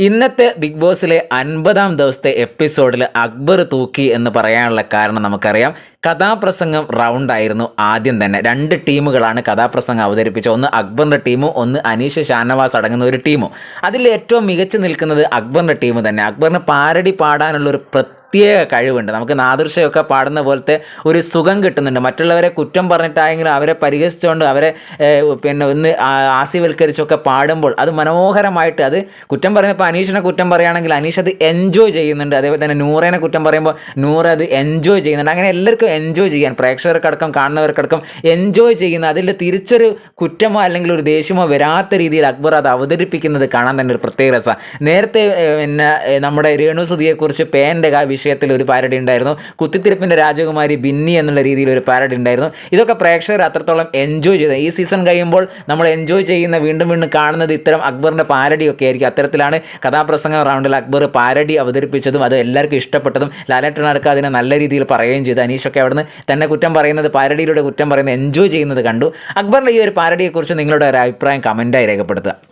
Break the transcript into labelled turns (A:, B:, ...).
A: ഇന്നത്തെ ബിഗ് ബോസിലെ അൻപതാം ദിവസത്തെ എപ്പിസോഡിൽ അക്ബർ തൂക്കി എന്ന് പറയാനുള്ള കാരണം നമുക്കറിയാം. കഥാപ്രസംഗം റൗണ്ട് ആയിരുന്നു ആദ്യം തന്നെ. രണ്ട് ടീമുകളാണ് കഥാപ്രസംഗം അവതരിപ്പിച്ചത്. ഒന്ന് അക്ബറിന്റെ ടീമും ഒന്ന് അനീഷ് ഷാനവാസ് അടങ്ങുന്ന ഒരു ടീമും. അതിൽ ഏറ്റവും മികച്ചു നിൽക്കുന്നത് അക്ബറിന്റെ ടീം തന്നെ. അക്ബറിന് പാരടി പാടാനുള്ള ഒരു പ്രത്യേക കഴിവുണ്ട്. നമുക്ക് നാദൃശ്യമൊക്കെ പാടുന്ന പോലത്തെ ഒരു സുഖം കിട്ടുന്നുണ്ട്. മറ്റുള്ളവരെ കുറ്റം പറഞ്ഞിട്ടായെങ്കിലും അവരെ പരിഹസിച്ചുകൊണ്ട് അവരെ പിന്നെ ഒന്ന് ആസിവൽക്കരിച്ചൊക്കെ പാടുമ്പോൾ അത് മനോഹരമായിട്ട് അത് കുറ്റം പറയുമ്പോൾ അനീഷിനെ കുറ്റം പറയുകയാണെങ്കിൽ അനീഷ് അത് എൻജോയ് ചെയ്യുന്നുണ്ട്. അതേപോലെ തന്നെ നൂറേനെ കുറ്റം പറയുമ്പോൾ നൂറ് അത് എൻജോയ് ചെയ്യുന്നുണ്ട്. അങ്ങനെ എല്ലാവർക്കും എൻജോയ് ചെയ്യാൻ പ്രേക്ഷകർക്കടക്കം കാണുന്നവർക്കടക്കം എൻജോയ് ചെയ്യുന്ന അതിൽ തിരിച്ചൊരു കുറ്റമോ അല്ലെങ്കിൽ ഒരു ദേഷ്യമോ വരാത്ത രീതിയിൽ അക്ബർ അത് അവതരിപ്പിക്കുന്നത് കാണാൻ തന്നെ ഒരു പ്രത്യേക രസമാണ് നേരത്തെ പിന്നെ നമ്മുടെ രേണു സുധിയെക്കുറിച്ച് പേന്റെ വിഷയത്തിൽ ഒരു പാരഡി ഉണ്ടായിരുന്നു. കുത്തിത്തിരിപ്പിന്റെ രാജകുമാരി ബിന്നി എന്നുള്ള രീതിയിൽ ഒരു പാരഡി ഉണ്ടായിരുന്നു. ഇതൊക്കെ പ്രേക്ഷകർ അത്രത്തോളം എൻജോയ് ചെയ്തത് ഈ സീസൺ കഴിയുമ്പോൾ നമ്മൾ എൻജോയ് ചെയ്യുന്ന വീണ്ടും വീണ്ടും കാണുന്നത് ഇത്തരം അക്ബറിന്റെ പാരഡിയൊക്കെ ആയിരിക്കും. അത്തരത്തിലാണ് കഥാപ്രസംഗ റൗണ്ടിൽ അക്ബർ പാരഡി അവതരിപ്പിച്ചതും അത് എല്ലാവർക്കും ഇഷ്ടപ്പെട്ടതും. ലാലേട്ടനടക്കം അതിനെ നല്ല രീതിയിൽ പറയുകയും ചെയ്തു. അനീഷൊക്കെ അവിടുന്ന് തന്നെ കുറ്റം പറയുന്നത് പാരഡിയിലൂടെ കുറ്റം പറയുന്നത് എൻജോയ് ചെയ്യുന്നത് കണ്ടു. അക്ബറിന്റെ ഈ ഒരു പാരഡിയെക്കുറിച്ച് നിങ്ങളുടെ ഒരു അഭിപ്രായം കമന്റായി രേഖപ്പെടുത്തുക.